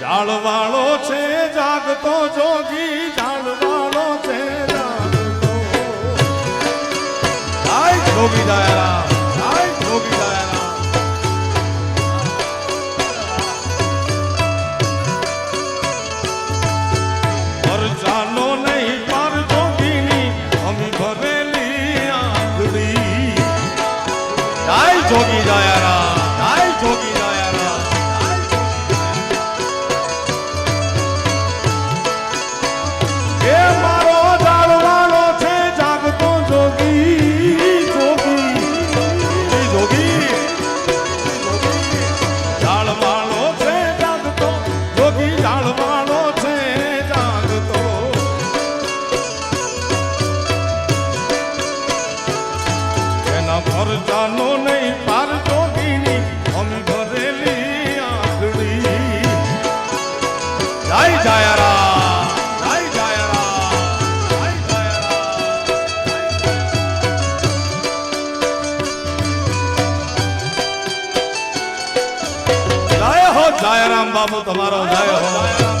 જાળવાળો છે જાગતો જોગી જાળવાળો છે જાગતો. જોગી દાયરા જોગી દાયરા રામ બાપુ તમારો જય હો.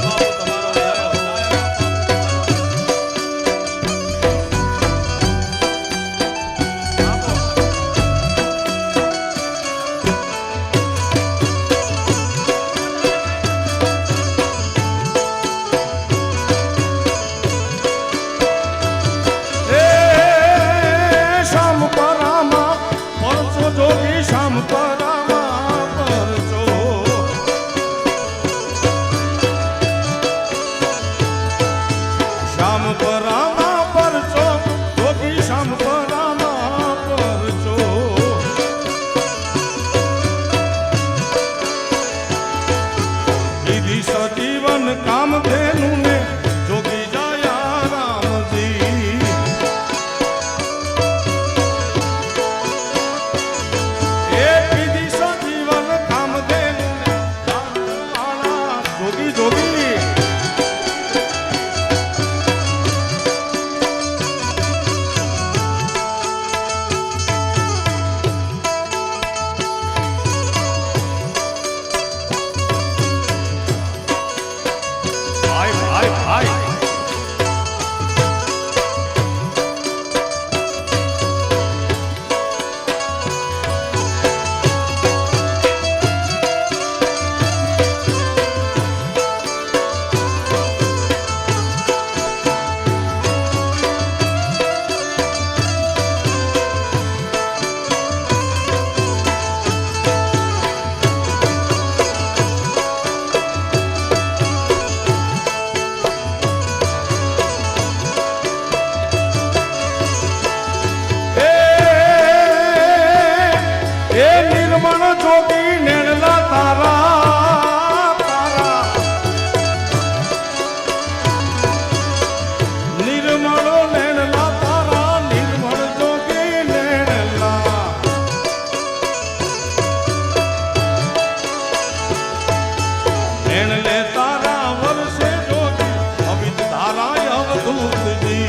એણને તારા વર્ષે જોગી ધારાય અવધૂતજી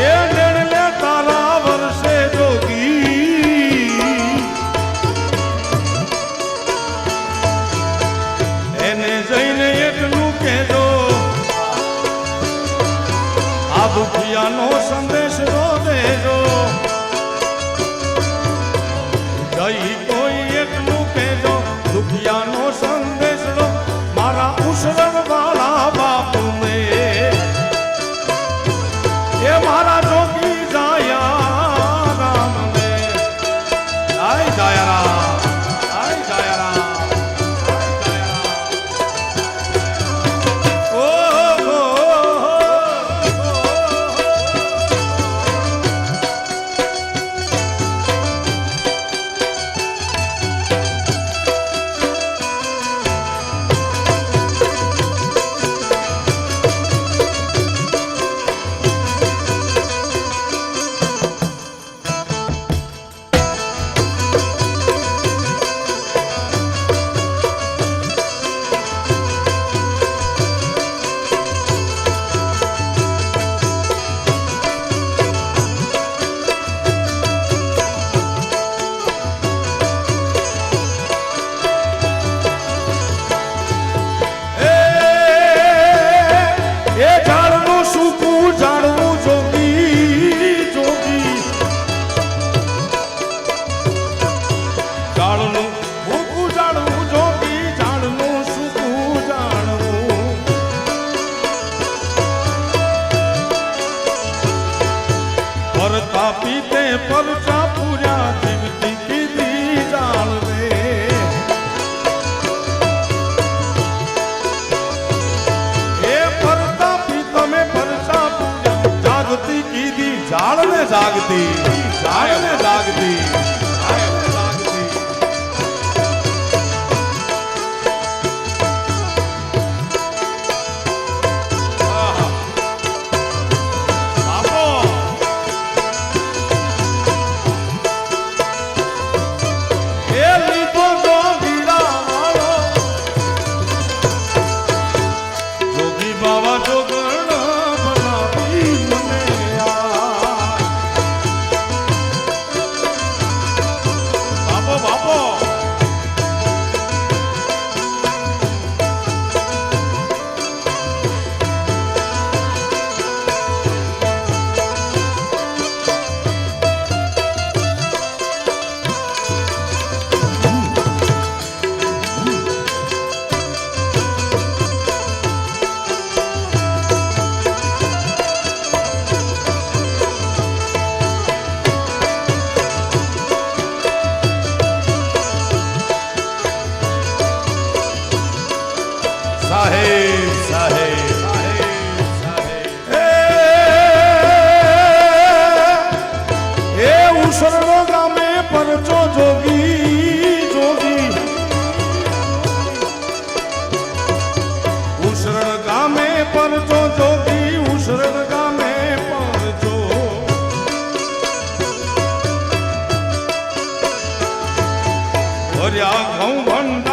એણને તારા વર્ષે જોગી જઈને એટલું કહેજો આ દુખિયાનો સંદેશ દેજો भरिया घऊ भंडा